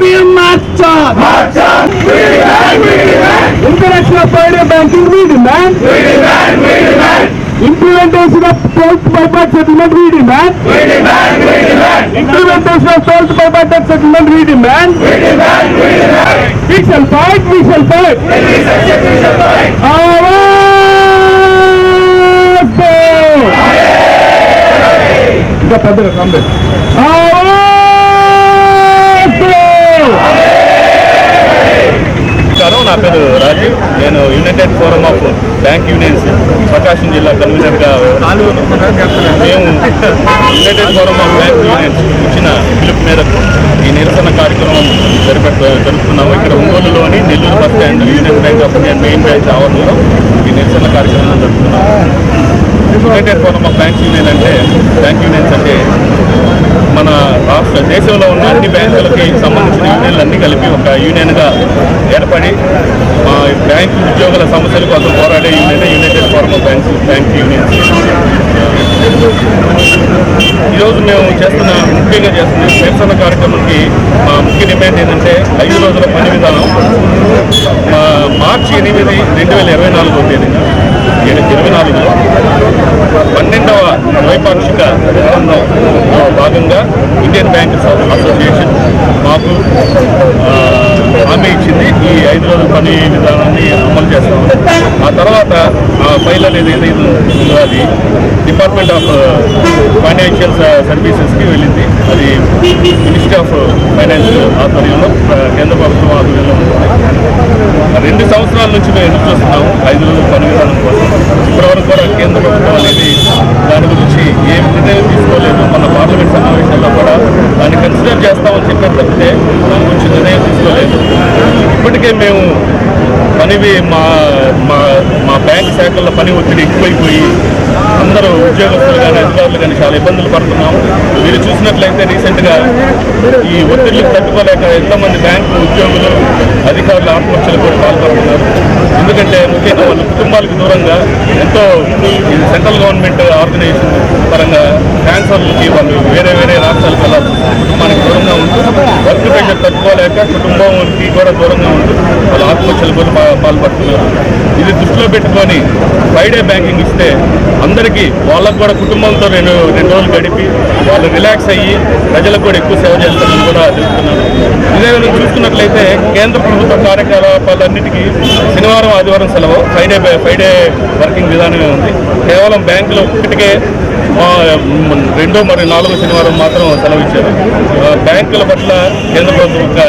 champion Macha. Macha, we demand, we demand. International Private Banking, we demand. We demand, we demand. Implementation of Salt Buyback Settlement, we demand. We demand, we demand. Implementation of Salt Buyback Settlement, we demand. We demand, we demand. We shall fight, we shall fight. We shall fight, we shall fight. Awaaz! இந்த பத்திர company ஆ నా పేరు రాజీవ్ నేను united forum of bank unions Prakasam జిల్లా కన్వీనర్గా మేము united forum of bank unions ఇచ్చిన పిలుపు మేరకు ఈ నిరసన కార్యక్రమం జరిపెట్టు జరుపుతున్నాము ఇక్కడ ఒంగోలులోని Nellore bus stand union bank of India main bank ఆవరణలో ఈ నిరసన కార్యక్రమం జరుపుతున్నాము united forum of bank union అంటే బ్యాంక్ యూనియన్స్ అంటే మన రాష్ట్ర దేశంలో ఉన్న అన్ని బ్యాంకులకి సంబంధించిన యూనియన్లు అన్నీ కలిపి ఒక యూనియన్గా ఏర్పడి మా బ్యాంక్ ఉద్యోగుల సమస్యల కోసం పోరాడే union united forum of banks bank union ఈరోజు మేము చేస్తున్న ముఖ్యంగా చేస్తున్న నిరసన కార్యక్రమానికి మా ముఖ్య డిమాండ్ ఏంటంటే ఐదు రోజుల పని విధానం. మా మార్చి ఎనిమిది రెండు వేల ఇరవై నాలుగో తేదీ ఇరవై నాలుగులో పన్నెండవ ద్వైపాక్షిక ఒప్పందంలో భాగంగా ఇండియన్ బ్యాంకర్స్ అసోసియేషన్ మాకు హామీ ఇచ్చింది. ఈ ఐదు రోజుల పని విధానాన్ని అమలు చేస్తాం ఆ తర్వాత ఆ ఫైల్ అనేది ఏదైతే ఉందో అది డిపార్ట్మెంట్ ఆఫ్ ఫైనాన్షియల్ సర్వీసెస్కి వెళ్ళింది. అది మినిస్ట్రీ ఆఫ్ ఫైనాన్స్ ఆధ్వర్యంలో కేంద్ర ప్రభుత్వం ఆధ్వర్యంలో ఉంటుంది. రెండు సంవత్సరాల నుంచి మేము ఎదురు చూస్తున్నాము. ఐదు రోజుల పని విధానం కోసం ఇప్పటివరకు కూడా కేంద్ర ప్రభుత్వం అనేది దాని గురించి ఏం నిర్ణయం తీసుకోలేదు మన పార్లమెంట్ సమావేశాల్లో కూడా దాన్ని కన్సిడర్ చేస్తామని చెప్పారు తప్పితే దాని గురించి నిర్ణయం తీసుకోలేదు అందుకే మేము పనివి మా మా మా బ్యాంక్ శాఖల్లో పని ఒత్తిడి ఎక్కువైపోయి అందరూ ఉద్యోగస్తులు కానీ అధికారులు కానీ చాలా ఇబ్బందులు పడుతున్నాం. మీరు చూసినట్లయితే రీసెంట్గా ఈ ఒత్తిడికి తట్టుకోలేక ఎంతోమంది బ్యాంకు ఉద్యోగులు అధికారులు ఆత్మహత్యలు కూడా పాల్పడుతున్నారు. ఎందుకంటే ముఖ్యంగా వాళ్ళ కుటుంబాలకు దూరంగా ఎంతో ఈ సెంట్రల్ గవర్నమెంట్ ఆర్గనైజేషన్ పరంగా క్యాన్సర్లకి వాళ్ళు వేరే వేరే రాష్ట్రాలు వెళ్ళాలి కుటుంబానికి దూరంగా ఉంటూ వర్క్ ప్రెషర్ తట్టుకోలేక కుటుంబానికి కూడా దూరంగా ఉంటూ వాళ్ళు ఆత్మహత్యలు కూడా పాల్పడుతున్నారు. ఇది దృష్టిలో పెట్టుకొని ఫ్రైడే బ్యాంకింగ్ ఇస్తే అందరికీ వాళ్ళకు కూడా కుటుంబంతో రెండు రెండు రోజులు గడిపి వాళ్ళు రిలాక్స్ అయ్యి ప్రజలకు కూడా ఎక్కువ సేవ చేస్తారని కూడా తెలుస్తున్నాను ఇదే విధంగా చూసుకున్నట్లయితే కేంద్ర ప్రభుత్వ కార్యకలాపాలన్నిటికీ శనివారం ఆదివారం సెలవు. ఫ్రైడే ఫ్రైడే వర్కింగ్ విధానమే ఉంది. కేవలం బ్యాంకులో ఒక్కటికే రెండో మరి నాలుగో శనివారం మాత్రం సెలవిచ్చారు. బ్యాంకుల పట్ల కేంద్ర ప్రభుత్వం యొక్క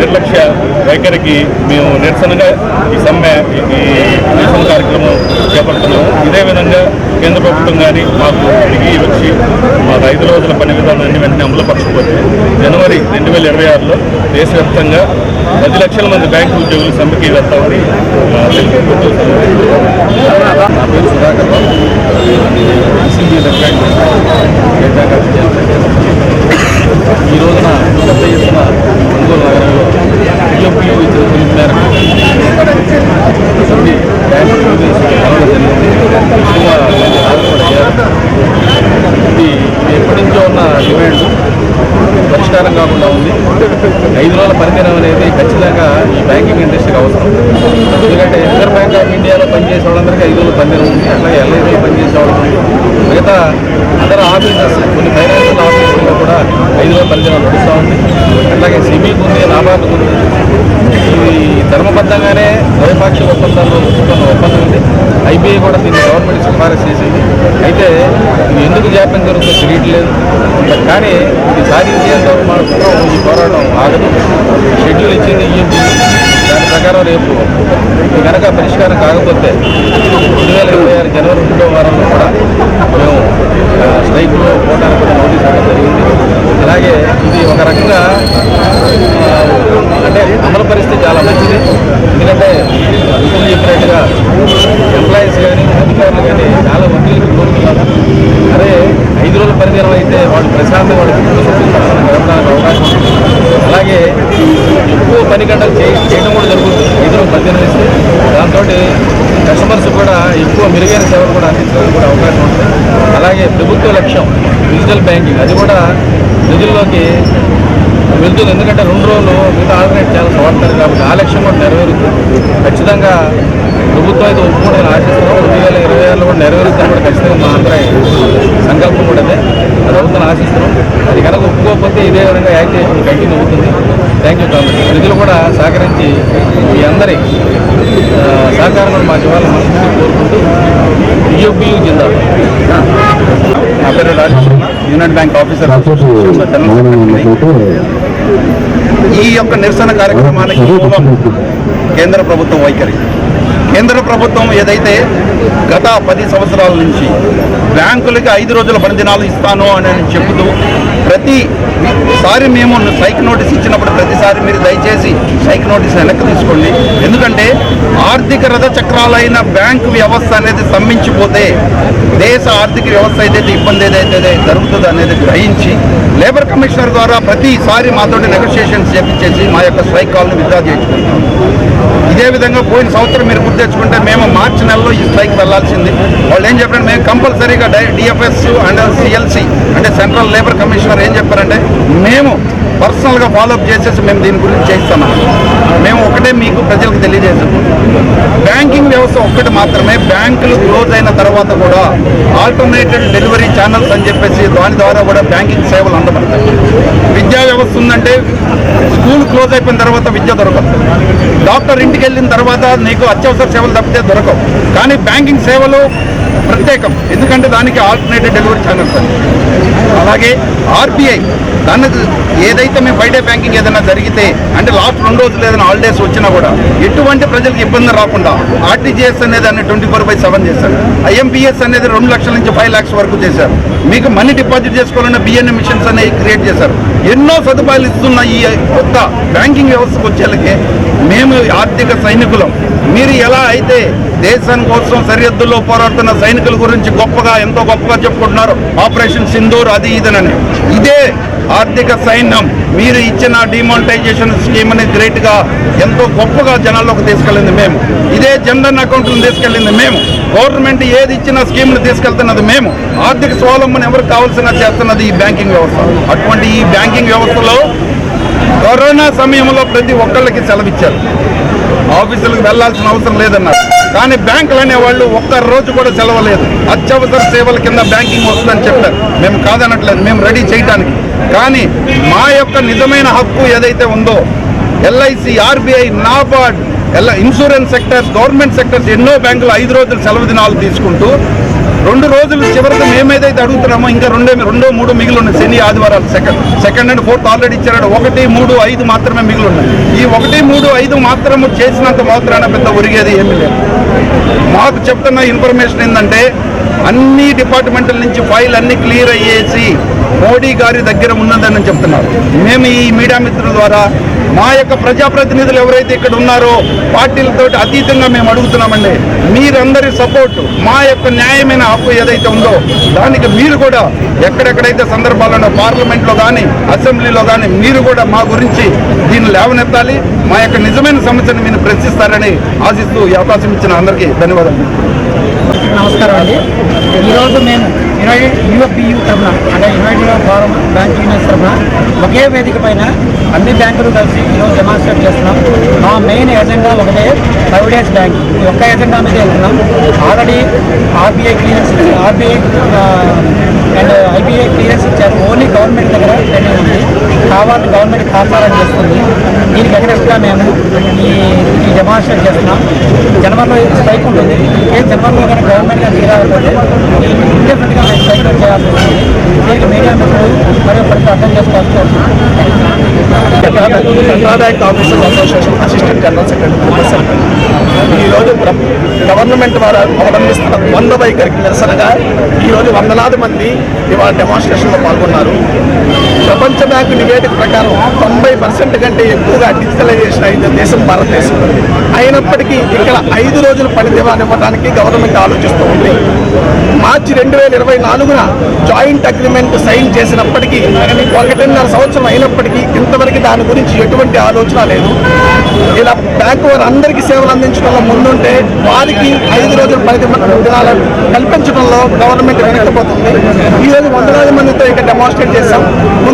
నిర్లక్ష్య వైఖరికి మేము నిరసనగా ఈ సమ్మె ఈ నిరసన కార్యక్రమం చేపడుతున్నాము. ఇదే విధంగా కేంద్ర ప్రభుత్వం కానీ మాకు తిరిగి వచ్చి మా ఐదు రోజుల పని విధానాన్ని వెంటనే అమలుపరచకపోతే జనవరి రెండు వేల ఇరవై ఆరులో దేశవ్యాప్తంగా పది లక్షల మంది బ్యాంకు ఉద్యోగులు సమ్మెకి వెళ్తామని నా పేరు సుధాకర్ బాబు ఈసీబీ ఈ రోజున పెద్ద ఎత్తున ఒంగోలు నగరంలో పిఎంపీ ఇచ్చిన పిలుపు మేరకు కొన్ని బ్యాంకు యూనియన్స్ కలవడం జరిగింది ఎక్కువ మంది హాజరుపడ్డారు ఇది ఇది ఎప్పటి నుంచో ఉన్న డిమాండ్ పరిష్కారం కాకుండా ఉంది ఐదు రోజుల పనిదినం అనేది ఖచ్చితంగా ఈ బ్యాంకింగ్ ఇండస్ట్రీకి అవసరం ఎందుకంటే రిజర్వ్ బ్యాంక్ ఆఫ్ ఇండియాలో పనిచేసే వాళ్ళందరికీ ఐదు రోజుల పనిదినం ఉంది అట్లాగే ఎల్ఐసిలో పనిచేసే వాళ్ళకి ఉంది. మిగతా అదర్ ఆఫీసెస్ కొన్ని ఫైనాన్షియల్ ఆఫీసుల్లో కూడా ఐదు రోజుల పనిదినం నడుస్తూ ఉంది అట్లాగే సిబికి ఉంది నాబార్డుకు ఉంది ఇది ధర్మబద్ధంగానే ద్వైపాక్షిక ఒప్పందాల్లో ఒప్పుకున్న ఒప్పందం ఉంది ఐబీఐ కూడా దీన్ని గవర్నమెంట్ సిఫారసు చేసింది అయితే ఇది ఎందుకు జాప్యం చేయట్లేదు. కానీ ఇది సాధించేంత మాత్రం ఈ పోరాటం ఆగదు. షెడ్యూల్ ఇచ్చింది ఈఎంపీ దాని ప్రకారం రేపు ఇది కనుక పరిష్కారం కాకపోతే రెండు వేల ఇరవై ఆరు జనవరి రెండో వారంలో కూడా మేము స్ట్రైక్లో పోవడానికి కూడా నోటీస్ ఇవ్వడం జరిగింది. అలాగే ఇది ఒక రకంగా అంటే అమలు పరిస్థితి చాలా మంచిది ఎందుకంటే మిత్రులు చెప్పినట్టుగా ఎంప్లాయీస్ కానీ అధికారులు కానీ చాలా ఒత్తిడికి కోరుతున్నారు అదే ఐదు రోజుల పరిధిలో అయితే వాళ్ళు ప్రశాంతంగా వాళ్ళ కుటుంబ సభ్యులతో గడపడానికి అవకాశం ఉంది అలాగే ఎక్కువ పని గంటలు చేయ చేయడం కూడా జరుగుతుంది ఐదు రోజులు పద్దెనిమిది ఇస్తే దాంతో కస్టమర్స్ కూడా ఎక్కువ మెరుగైన సేవలు కూడా అందించడానికి కూడా అవకాశం ఉంటుంది అలాగే ప్రభుత్వ లక్ష్యం డిజిటల్ బ్యాంకింగ్ అది కూడా నిధుల్లోకి వెళ్తుంది. ఎందుకంటే రెండు రోజులు మిగతా ఆల్టర్నేట్ చాలా సవాడతారు కాబట్టి ఆ లక్ష్యం కూడా నెరవేరుతుంది. ఖచ్చితంగా ప్రభుత్వం అయితే ఒప్పుకుంటుందని ఆశిస్తున్నాం. రెండు వేల ఇరవై ఆరులో కూడా నెరవేరుద్దని కూడా ఖచ్చితంగా మా అందరి సంకల్పం కూడా అదే. అది అవుతుందని ఆశిస్తున్నాం. అది కనుక ఒప్పుకోకపోతే ఇదే విధంగా యాక్టివేషన్ కంటిన్యూ అవుతుంది. థ్యాంక్ యూ కామెంట్ నిధులు కూడా సహకరించి మీ అందరి సహకారం మా జీవాలను ఇవ్వాలని కోరుకుంటూ యూపీయూ జిందా నా పేరు రాజేష్ యూనియన్ బ్యాంక్ ఆఫీసర్. ఈ యొక్క నిరసన కార్యక్రమానికి కేంద్ర ప్రభుత్వం వైఖరి. కేంద్ర ప్రభుత్వం ఏదైతే గత పది సంవత్సరాల నుంచి బ్యాంకులకి ఐదు రోజుల పనిదినాలు ఇస్తాను అని చెబుతూ ప్రతిసారి మేము సైక్ నోటీస్ ఇచ్చినప్పుడు ప్రతిసారి మీరు దయచేసి సైక్ నోటీస్ వెనక్కి తీసుకోండి. ఎందుకంటే ఆర్థిక రథ చక్రాలైన బ్యాంకు వ్యవస్థ అనేది స్తంభించిపోతే దేశ ఆర్థిక వ్యవస్థ ఏదైతే ఇబ్బంది ఏదైతే జరుగుతుందో అనేది గ్రహించి లేబర్ కమిషనర్ ద్వారా ప్రతిసారి మాతోటి నెగోషియేషన్స్ చేపించేసి మా యొక్క స్ట్రైక్ కాల్ని విత్డ్రా చేయించుకుంటాం ఇదే విధంగా పోయిన సంవత్సరం మీరు గుర్తు తెచ్చుకుంటే మేము మార్చి నెలలో ఈ స్ట్రైక్ వెళ్ళాల్సింది. వాళ్ళు ఏం చెప్పారంటే మేము కంపల్సరీగా డిఎఫ్ఎస్ అండ్ సిఎల్సి అంటే సెంట్రల్ లేబర్ కమిషనర్ ఏం చెప్పారంటే మేము పర్సనల్గా ఫాలోఅప్ చేసేసి మేము దీని గురించి చేస్తున్నాం మేము ఒకటే మీకు ప్రజలకు తెలియజేసాం బ్యాంకింగ్ వ్యవస్థ ఒక్కటి మాత్రమే బ్యాంకులు క్లోజ్ అయిన తర్వాత కూడా ఆల్టర్నేటివ్ డెలివరీ ఛానల్స్ అని చెప్పేసి దాని ద్వారా కూడా బ్యాంకింగ్ సేవలు అందబడతాయి విద్యా వ్యవస్థ ఉందంటే స్కూల్ క్లోజ్ అయిపోయిన తర్వాత విద్య దొరకదు. డాక్టర్ ఇంటికి వెళ్ళిన తర్వాత నీకు అత్యవసర సేవలు తప్పితే దొరకవు. కానీ బ్యాంకింగ్ సేవలు ప్రత్యేకం. ఎందుకంటే దానికి ఆల్టర్నేటివ్ డెలివరీ ఛానల్స్ అని అలాగే ఆర్బీఐ దానికి ఏదైతే మేము ఫైడే బ్యాంకింగ్ ఏదైనా జరిగితే అంటే లాస్ట్ రెండు రోజులు ఏదైనా హాలిడేస్ వచ్చినా కూడా ఎటువంటి ప్రజలకు ఇబ్బంది రాకుండా ఆర్టీజీఎస్ అనేది అన్ని ట్వంటీ ఫోర్ బై సెవెన్ చేశారు. ఐఎంపీఎస్ అనేది రెండు లక్షల నుంచి ఫైవ్ ల్యాక్స్ వరకు చేశారు. మీకు మనీ డిపాజిట్ చేసుకోవాలన్న బిఎన్ఏ మిషన్స్ అనేవి క్రియేట్ చేశారు. ఎన్నో సదుపాయాలు ఇస్తున్న ఈ కొత్త బ్యాంకింగ్ వ్యవస్థకు వచ్చేళ్ళకి మేము ఆర్థిక సైనికులం. మీరు ఎలా అయితే దేశం కోసం సరిహద్దుల్లో పోరాడుతున్న సైనికుల గురించి గొప్పగా ఎంతో గొప్పగా చెప్పుకుంటున్నారు ఆపరేషన్ సింధూర్ అది ఇదనని. ఇదే ఆర్థిక సైన్యం. మీరు ఇచ్చిన డిమానిటైజేషన్ స్కీమ్ అనేది గ్రేట్గా ఎంతో గొప్పగా జనాల్లోకి తీసుకెళ్ళింది మేము. ఇదే జనరల్ అకౌంట్లను తీసుకెళ్ళింది మేము. గవర్నమెంట్ ఏది ఇచ్చిన స్కీమ్ను తీసుకెళ్తున్నది మేము. ఆర్థిక స్వావలంబన ఎవరికి కావాల్సిన చేస్తున్నది ఈ బ్యాంకింగ్ వ్యవస్థ. అటువంటి ఈ బ్యాంకింగ్ వ్యవస్థలో కరోనా సమయంలో ప్రతి ఒక్కళ్ళకి సెలవిచ్చారు. ఆఫీసులకు వెళ్ళాల్సిన అవసరం లేదన్నారు కానీ బ్యాంకులు అనేవాళ్ళు ఒక్క రోజు కూడా సెలవు లేదు అత్యవసర సేవల కింద బ్యాంకింగ్ వస్తుందని చెప్పారు. మేము కాదనట్లేదు. మేము రెడీ చేయడానికి కానీ మా యొక్క నిజమైన హక్కు ఏదైతే ఉందో ఎల్ఐసి ఆర్బీఐ నాబార్డ్ ఎలా ఇన్సూరెన్స్ సెక్టర్స్ గవర్నమెంట్ సెక్టర్స్ ఎన్నో బ్యాంకులు ఐదు రోజులు సెలవు దినాలు తీసుకుంటూ రెండు రోజులు చివరికి మేమేదైతే అడుగుతున్నామో ఇంకా రెండే రెండో మూడు మిగిలి ఉన్నాయి. శని ఆదివారాలు second second and fourth already ఇచ్చాడు ఒకటి మూడు ఐదు మాత్రమే మిగిలి ఉన్నాయి. ఈ ఒకటి మూడు ఐదు మాత్రము చేసినంత మాత్రాన పెద్ద ఒరిగేది ఏమీ లేదు. మాకు చెప్తున్న ఇన్ఫర్మేషన్ ఏంటంటే అన్ని డిపార్ట్మెంట్ల నుంచి ఫైల్ అన్ని క్లియర్ అయ్యేసి మోడీ గారి దగ్గర ఉన్నదని చెప్తున్నారు. మేము ఈ మీడియా మిత్రుల ద్వారా మా యొక్క ప్రజాప్రతినిధులు ఎవరైతే ఇక్కడ ఉన్నారో పార్టీలతో అతీతంగా మేము అడుగుతున్నామండి మీరందరి సపోర్ట్ మా యొక్క న్యాయమైన హక్కు ఏదైతే ఉందో దానికి మీరు కూడా ఎక్కడెక్కడైతే సందర్భాలను పార్లమెంట్లో కానీ అసెంబ్లీలో కానీ మీరు కూడా మా గురించి దీన్ని లేవనెత్తాలి. మా యొక్క నిజమైన సమస్యను మీరు ప్రశ్నిస్తారని ఆశిస్తూ ఈ అవకాశం ఇచ్చిన అందరికీ ధన్యవాదాలు. నమస్కారం అండి. ఈరోజు మేము యునైటెడ్ యూఎఫ్బియు తరఫున అంటే యునైటెడ్ ఫారం బ్యాంక్ యూనియన్స్ తరఫున ఒకే వేదిక పైన అన్ని బ్యాంకులు కలిసి ఈరోజు డెమాన్స్ట్రేట్ చేస్తున్నాం. మా మెయిన్ ఎజెండా ఒకటే ఫైవ్ డేస్ బ్యాంక్ ఈ ఒక్క ఎజెండా మీద వెళ్తున్నాం already RBI clearance RBI and IBI clearance ఇచ్చారు. ఓన్లీ గవర్నమెంట్ దగ్గర పెండింగ్ ఉంది. కావాలని గవర్నమెంట్ ఖాతాలని చేస్తుంది. దీనికి అగ్రెస్ట్గా మేము ఈ ఈ డెమాన్స్ట్రేట్ చేస్తున్నాం. జనవరిలో స్ట్రైక్ ఉంటుంది. ఏ జనవరిలో కానీ గవర్నమెంట్ కానీ తీరాకపోతే ఇండిపెండెంట్గా మేము స్ట్రైక్ చేయాల్సి ఉంటుంది దీనికి మీడియా మిత్రులు మరియు ప్రతి అర్థం చేసుకోవాల్సి Canara officers association assistant general secretary ఈరోజు గవర్నమెంట్ వారు అవలంబిస్తున్న వంద వైఖరికి నిరసనగా ఈరోజు వందలాది మంది ఇవాళ డెమాన్స్ట్రేషన్లో పాల్గొన్నారు. ప్రపంచ బ్యాంకు నివేదిక ప్రకారం తొంభై పర్సెంట్ కంటే ఎక్కువగా డిజిటలైజేషన్ అయిన దేశం భారతదేశం. అయినప్పటికీ ఇక్కడ ఐదు రోజులు పని ఇవ్వడానికి గవర్నమెంట్ ఆలోచిస్తూ ఉంది. మార్చి రెండు వేల ఇరవై నాలుగున జాయింట్ అగ్రిమెంట్ సైన్ చేసినప్పటికీ ఒకటిన్నర సంవత్సరం అయినప్పటికీ ఇంతవరకు దాని గురించి ఎటువంటి ఆలోచన లేదు. ఇలా బ్యాంకు వారు అందరికీ సేవలు అందించడంలో ముందుంటే వారికి ఐదు రోజుల పని దినాలు కల్పించడంలో గవర్నమెంట్ వెనకపోతుంది ఈరోజు వందలాది మందితో ఇక్కడ డెమాన్స్ట్రేట్ చేశాం.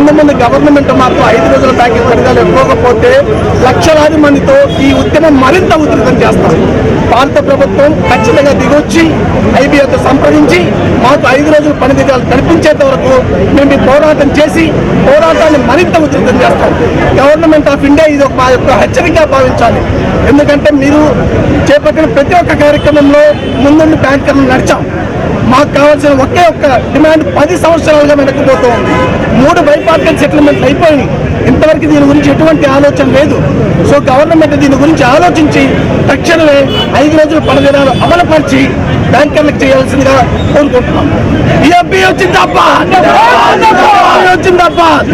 ముందు ముందు గవర్నమెంట్ మాత్రం ఐదు రోజుల ప్యాకేజ్ పథకాలు ఇవ్వకపోతే లక్షలాది మందితో ఈ ఉద్యమం మరింత ఉధృతం చేస్తాం భారత ప్రభుత్వం ఖచ్చితంగా దిగొచ్చి ఐబీఐతో సంప్రదించి మాకు ఐదు రోజుల పని దిగాలు కల్పించేంత వరకు మేము పోరాటం చేసి పోరాటాన్ని మరింత ఉధృతం చేస్తాం. గవర్నమెంట్ ఆఫ్ ఇండియా ఇది ఒక మా యొక్క హెచ్చరికగా భావించాలి. ఎందుకంటే మీరు చేపట్టిన ప్రతి ఒక్క కార్యక్రమంలో ముందుండి బ్యాంకర్లు నడిచాం. మాకు కావాల్సిన ఒకే ఒక్క డిమాండ్ పది సంవత్సరాలుగా వెనక్కిపోతూ ఉంది. మూడు బైపార్టల్ సెటిల్మెంట్లు అయిపోయినాయి. ఇంతవరకు దీని గురించి ఎటువంటి ఆలోచన లేదు. సో గవర్నమెంట్ దీని గురించి ఆలోచించి తక్షణమే ఐదు రోజుల పనిదినాలు అమలుపరిచి బ్యాంకర్లకు చేయాల్సిందిగా కోరుకుంటున్నాం. ఈ అబ్బా వచ్చిందబ్బా వచ్చిందబ్బా